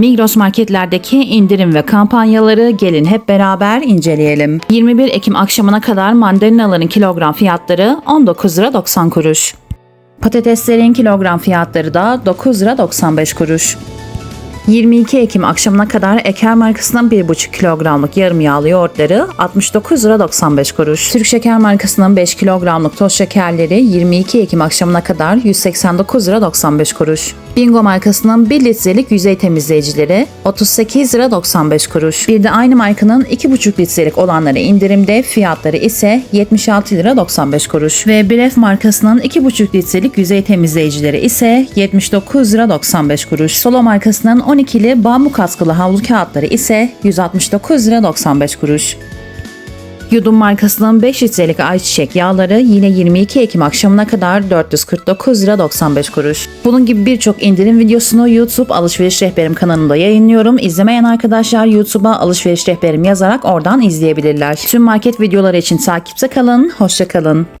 Migros marketlerdeki indirim ve kampanyaları gelin hep beraber inceleyelim. 21 Ekim akşamına kadar mandalinaların kilogram fiyatları 19 lira 90 kuruş. Patateslerin kilogram fiyatları da 9 lira 95 kuruş. 22 Ekim akşamına kadar Eker markasının 1,5 kilogramlık yarım yağlı yoğurtları 69 lira 95 kuruş. Türk Şeker markasının 5 kilogramlık toz şekerleri 22 Ekim akşamına kadar 189 lira 95 kuruş. Bingo markasının 1 litrelik yüzey temizleyicileri 38 lira 95 kuruş. Bir de aynı markanın 2,5 litrelik olanları indirimde fiyatları ise 76 lira 95 kuruş. Ve Bref markasının 2,5 litrelik yüzey temizleyicileri ise 79 lira 95 kuruş. Solo markasının 12'li bambu kaskılı havlu kağıtları ise 169 lira 95 kuruş. Yudum markasının 5 litrelik ayçiçek yağları yine 22 Ekim akşamına kadar 449 lira 95 kuruş. Bunun gibi birçok indirim videosunu YouTube Alışveriş Rehberim kanalında yayınlıyorum. İzlemeyen arkadaşlar YouTube'a Alışveriş Rehberim yazarak oradan izleyebilirler. Tüm market videoları için takipte kalın, hoşça kalın.